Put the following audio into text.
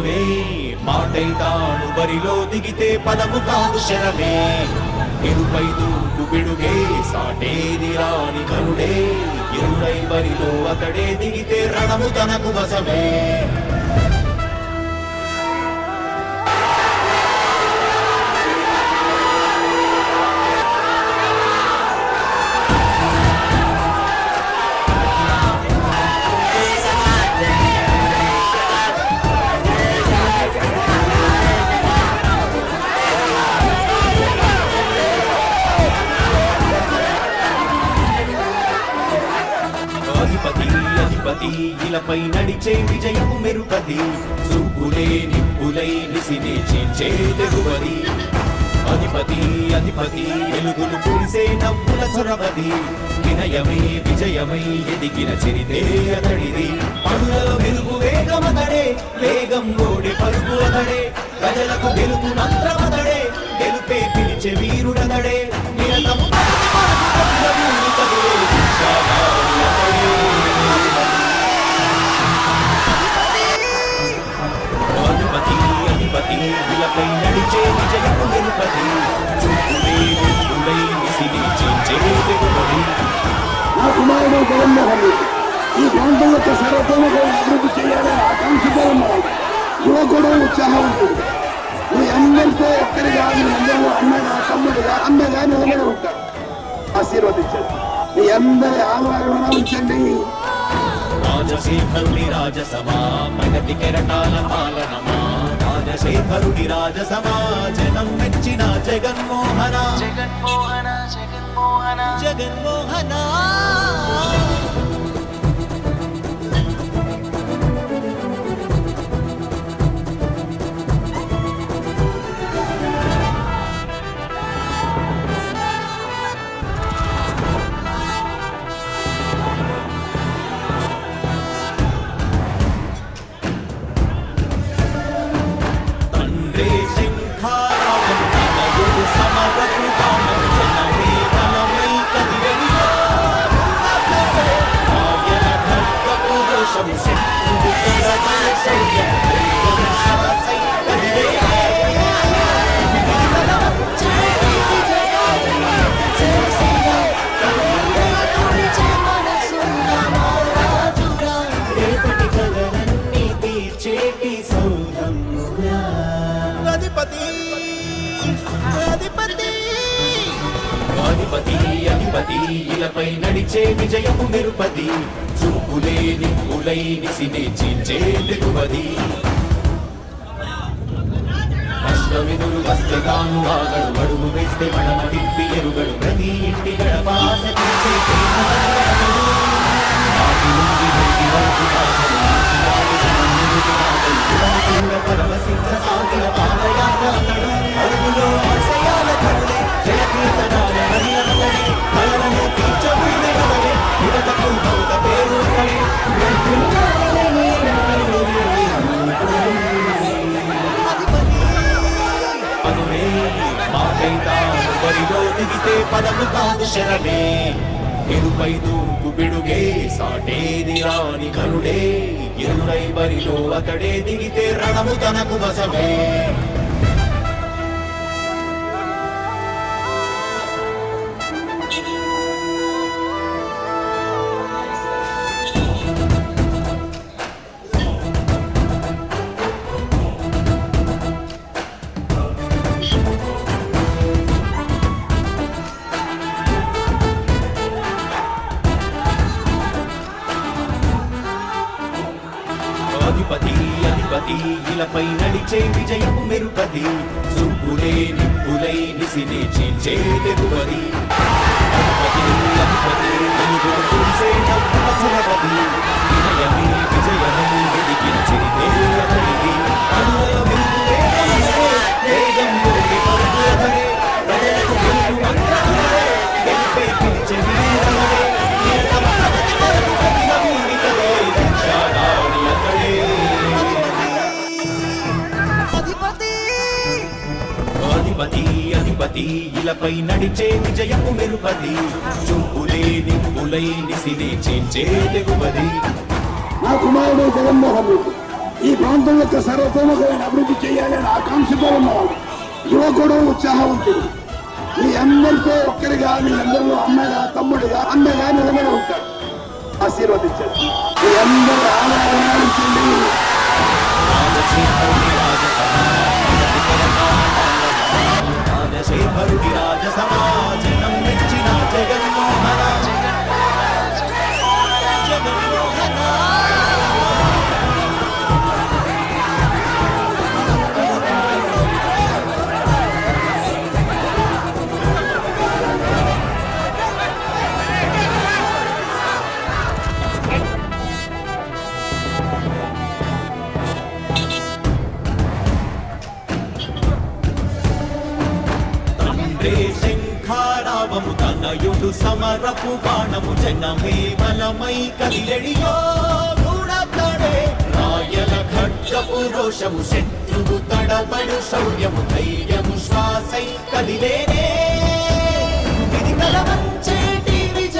పదునే మాటై తాను బరిలో దిగితే పదము కాదు శరమే ఎరుపై దూకు పిడుగే సాటేది రాని కరుడే. ఎరుడై బరిలో అతడే దిగితే రణము తనకు వసమే అధిపతి ఇలపై నడిచే విజయము మెరుపది. చూపులే నిప్పులై నిసినే చీల్చే తెగువది. అధిపతి అధిపతి వెలుగులు కురిసే నవ్వుల చొరవది వినయమై విజయమై ఎదిగిన చరితే అతడిది. కుమారుడు జగన్మోహన్ రెడ్డి ఈ ప్రాంతం యొక్క సర్వతోముఖ అభివృద్ధి చేయాలని ఆకాంక్షతో ఉన్నాడు యువకుడు ఉత్సాహవంతుడు మీ అందరితో ఒక్కరిగా మీ అందరూ అన్నగా తమ్ముడుగా అన్నగా నిలబడి ఉంటారు. ఆశీర్వదించండి. మీ అందరి ఆహ్వానం ఉంచండి రాజశేఖరుడి రాజసమా ప్రగతి కెరటాల పాలనమా? రాజశేఖరుడి రాజసమా జనం మెచ్చిన జగన్మోహన? జగన్మోహన జగన్మోహన. జగన్మోహన ఇలపై నడిచే విజయము నిరుపది. చూపులే నిప్పులై నిసినే చీల్చే తెగువది అష్టవిధులు వస్తే తాను ఆగడు అడుగు వేస్తే మడమ తిప్పి ఎరుగడు. ప్రతి ఇంటి గడపాస తీర్చే దిగితే పదము కాదు శరమే ఎరుపై దూకు బిడుగే సాటేది రాని కరుడే. ఎరుడై బరిలో అతడే దిగితే రణము తనకు వసమే అధిపతి అధిపతి ఇలపై నడిచే విజయము మెరుపది సుబ్బులే నిప్పులై నిసినే చీల్చే తెగువది అధిపతి అధిపతి అధిపతి అధిపతి ఇలపై నడిచే విజయము మెరుపది. చూపులే నిప్పులై నిసినే చేంచే తెగువది. నా కుమారుడు జగన్మోహన్ రెడ్డి ఈ ప్రాంతం యొక్క సర్వతోముఖమైన అభివృద్ధి చేయాలని ఆకాంక్షతో ఉన్నవాడు. యువకుడు ఉత్సాహవంతుడు. మీ అందరితో ఒక్కరిగా మీ అందరిలో అమ్మగా తమ్ముడిగా అన్నగా నిలబడి ఉంటాడు. ఆశీర్వదించండి. మీ అందరూ ఆనందించండి. రాజశేఖరుడి రాజ సమరపు బాణము జనమే బలమై కలియడియో గుణతడే రాయల ఖడ్గపు రోషము శత్రువు తడబడు శౌర్యము ధైర్యము శ్వాసై కదిలేనే. ఇది కలవంత